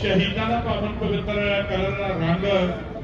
ਸ਼ਹੀਦਾਂ ਦਾ ਪਾਵਨ ਪਵਿੱਤਰ ਕਲਰ ਦਾ ਰੰਗ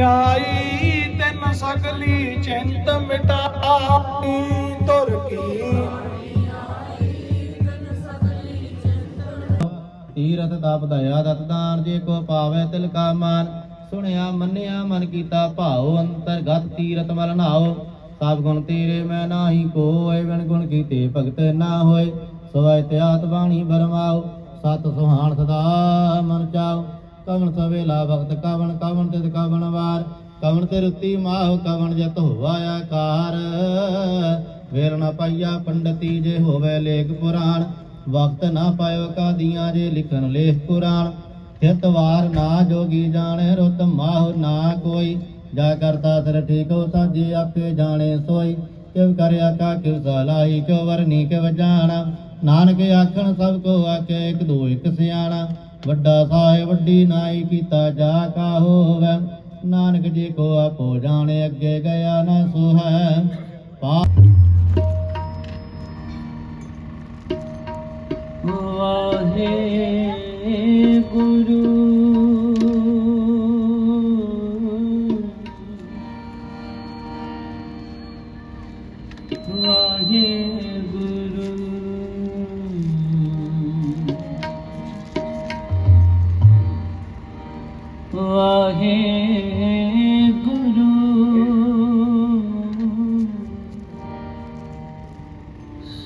ਆਈ ਤੈਨ ਸਗਲੀ ਚਿੰਤ ਮਿਟਾਈ ਤੁਰ ਕੀ। ਤੀਰਥ ਤਪ ਦਇਆ ਦਤ ਜੇ ਕੋ ਪਾਵੇ ਤਿਲ ਕਾ ਮਾਨ। ਸੁਣਿਆ, ਮੰਨਿਆ, ਮਨ ਕੀਤਾ ਭਾਉ, ਅੰਤਰਗਤ ਤੀਰਥ ਮਲ ਨਾਓ ਸਭ ਗੁਣ ਤੇਰੇ ਮੈਂ ਨਾਹੀ ਕੋਇ, ਬਿਨ ਗੁਣ ਕੀਤੇ ਭਗਤ ਨਾ ਹੋਏ ਸੋ ਇਤਿਆਤ ਬਾਣੀ ਬਰਮਾਓ ਸਤ ਸੁਹਾਣ ਸਦਾ ਕਵਣ ਸਵੇਲਾ ਭਗਤ ਕਵਣ ਕਵਣ ਤਿਤ ਕਵਣ ਵਾਰ, ਕਵਣ ਤੇ ਰੁਤੀ ਮਾਹੁ, ਕਵਣ ਜਤ ਹੋਵਾ ਆਕਾਰ। ਵੇਰ ਨ ਪਾਈਆ ਪੰਡਤੀ ਜੇ ਹੋਵੇ ਲੇਖ ਪੁਰਾਣ, ਵਕਤ ਨਾ ਪਾਇਓ ਕਾਦੀਆਂ ਜੇ ਲਿਖਣ ਲੇਖ ਕੁਰਾਨ ਥਿਤ ਵਾਰ ਨਾ ਜੋਗੀ ਜਾਣੇ, ਰੁਤ ਮਾਹ ਨਾ ਕੋਈ। ਜਾ ਕਰਤਾ ਸਿਰ ਠੀਕ ਠੀਕੋ ਸਾਜੇ ਆਪੇ ਜਾਣੇ ਸੋਈ। ਕਿਵ ਕਰਿਆ ਕਾ ਕਿਵ ਸਲਾਹੀ ਕਿਉ ਵਰਨੀ ਕਿਵ ਜਾਣਾ। ਨਾਨਕ ਆਖਣ ਸਭ ਕੋ ਆਖੇ, ਇੱਕ ਦੋ ਇੱਕ ਸਿਆਣਾ। ਵੱਡਾ ਸਾਹਿਬ, ਵੱਡੀ ਨਾਈ ਕੀਤਾ ਜਾ ਕਾ ਹੋਵੇ। ਨਾਨਕ ਜੀ ਕੋ ਆਪੋ ਜਾਣੇ, ਅੱਗੇ ਗਿਆ ਨਾ ਸੋ ਵਾਹਿਗੁਰੂ।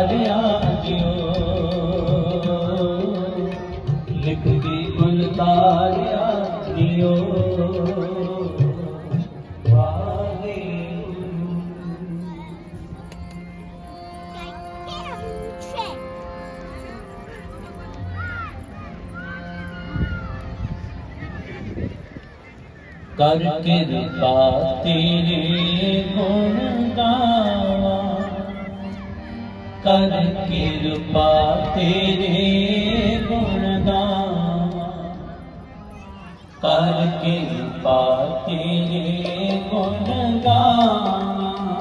यार आखियो लिख दी गुल तारिया दियो करके बात तेरे गुण गावा ਕਰ ਕਿਰਪਾ ਤੇਰੇ ਗੁਣ ਗਾਵਾਂ। ਕਰ ਕਿਰਪਾ ਤੇਰੇ ਗੁਣ ਗਾਵਾਂ।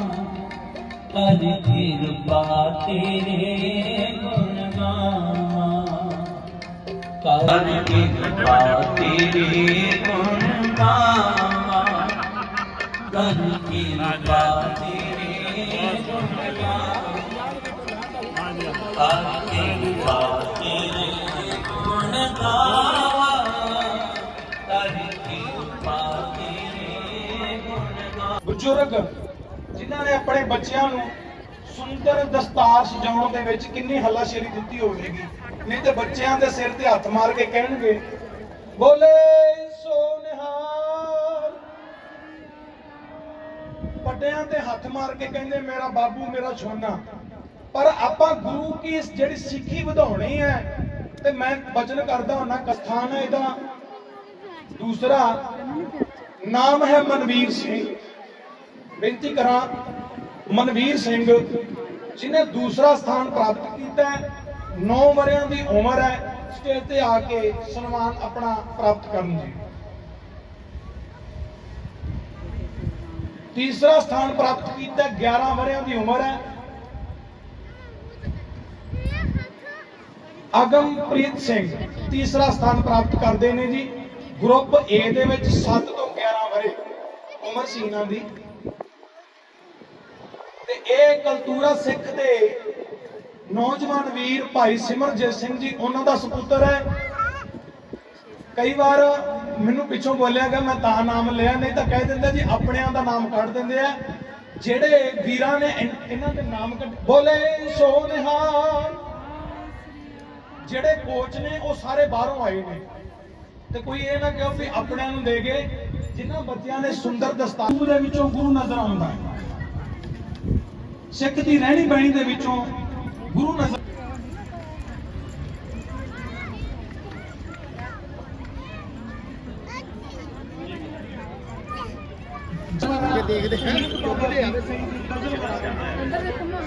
ਕਰ ਕਿਰਪਾ ਤੇਰੇ ਗੁਣ ਗਾਵਾਂ। ਕਰ ਕਿਰਪਾ ਤੇਰੇ ਗੁਣ ਗਾਵਾਂ। ਕਰ ਕਿਰਪਾ ਤੇਰੇ ਬਜ਼ੁਰਗ, ਜਿਨ੍ਹਾਂ ਨੇ ਆਪਣੇ ਬੱਚਿਆਂ ਨੂੰ ਸੁੰਦਰ ਦਸਤਾਰ ਸਜਾਉਣ ਦੇ ਵਿੱਚ ਕਿੰਨੀ ਹੱਲਾਸ਼ੇਰੀ ਦਿੱਤੀ ਹੋਵੇਗੀ। ਨਹੀਂ ਤੇ ਬੱਚਿਆਂ ਦੇ ਸਿਰ ਤੇ ਹੱਥ ਮਾਰ ਕੇ ਕਹਿਣਗੇ, ਬੋਲੇ ਸੋ ਵੱਡਿਆਂ ਤੇ ਹੱਥ ਮਾਰ ਕੇ ਕਹਿੰਦੇ, ਮੇਰਾ ਬਾਬੂ, ਮੇਰਾ ਛੋਨਾ ਪਰ ਆਪਾਂ ਗੁਰੂ ਕੀ ਜਿਹੜੀ ਸਿੱਖੀ ਵਧਾਉਣੀ ਹੈ ਤੇ ਮੈਂ ਬਚਨ ਕਰਦਾ ਹੁੰਨਾ ਕਸਥਾਨ ਹੈ ਇਹਦਾ। ਦੂਸਰਾ, ਨਾਮ ਹੈ ਮਨਵੀਰ ਸਿੰਘ। ਬੇਨਤੀ ਕਰਾਂ ਮਨਵੀਰ ਸਿੰਘ ਜਿਨੇ ਦੂਸਰਾ ਸਥਾਨ ਪ੍ਰਾਪਤ ਕੀਤਾ ਹੈ 9 ਵਰਿਆਂ ਦੀ ਉਮਰ ਹੈ ਸਟੇਜ ਤੇ ਆ ਕੇ ਸਨਮਾਨ ਆਪਣਾ ਪ੍ਰਾਪਤ ਕਰਨ ਜੀ। ਤੀਸਰਾ ਸਥਾਨ ਪ੍ਰਾਪਤ ਕੀਤਾ ਹੈ, 11 ਵਰਿਆਂ ਦੀ ਉਮਰ ਹੈ। ਅਗਮਪ੍ਰੀਤ ਸਿੰਘ ਤੀਸਰਾ ਸਥਾਨ ਪ੍ਰਾਪਤ ਕਰਦੇ ਨੇ ਜੀ। ਗਰੁੱਪ A ਦੇ ਵਿੱਚ 7 ਤੋਂ 11 ਵਰੇ ਉਮਰ ਸੀ ਇਹਨਾਂ ਦੀ। ਤੇ ਇਹ ਕਲਤੂਰਾ ਸਿੱਖ ਦੇ ਨੌਜਵਾਨ ਵੀਰ ਭਾਈ ਸਿਮਰਜੀਤ ਸਿੰਘ ਜੀ, ਉਹਨਾਂ ਦਾ ਸੁਪੁੱਤਰ ਹੈ। ਕਈ ਵਾਰ ਮੈਨੂੰ ਪਿੱਛੋਂ ਬੋਲਿਆ ਗਿਆ, ਮੈਂ ਤਾਂ ਨਾਮ ਲਿਆ ਨਹੀਂ, ਤਾਂ ਕਹਿ ਦਿੰਦੇ ਜੀ, ਆਪਣਿਆਂ ਦਾ ਨਾਮ ਕੱਢ ਦਿੰਦੇ ਆ। ਜਿਹੜੇ ਵੀਰਾਂ ਨੇ ਇਹਨਾਂ ਦੇ ਨਾਮ ਕੱਢ, ਬੋਲੇ ਸੋ ਨਿਹਾਲ ਜਿਹੜੇ ਕੋਚ ਨੇ, ਉਹ ਸਾਰੇ ਬਾਹਰੋਂ ਆਏ ਨੇ। ਤੇ ਕੋਈ ਇਹ ਨਾ ਕਹੋ ਵੀ ਆਪਣਿਆਂ ਨੂੰ ਦੇ ਗਏ ਜਿਨ੍ਹਾਂ ਬੱਚਿਆਂ ਨੇ ਸੁੰਦਰ ਦਸਤਾਰ ਦੇ ਵਿੱਚੋਂ ਗੁਰੂ ਨਜ਼ਰ ਆਉਂਦਾ ਹੈ। ਸਿੱਖ ਦੀ ਰਹਿਣੀ ਬਹਿਣੀ ਦੇ ਵਿੱਚੋਂ ਗੁਰੂ ਨਜ਼ਰ ਦੇਖਦੇ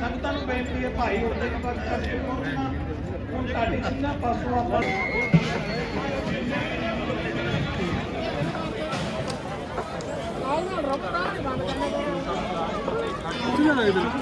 ਸੰਗਤਾਂ ਨੂੰ ਬੇਨਤੀ ਹੈ ਭਾਈ ਉੱਤੇ ਪਰ ਹੁਣ ਤੁਹਾਡੀ ਸਿੰਘਾਂ ਪਾਸੋਂ ਆਪਾਂ merak ediyorum.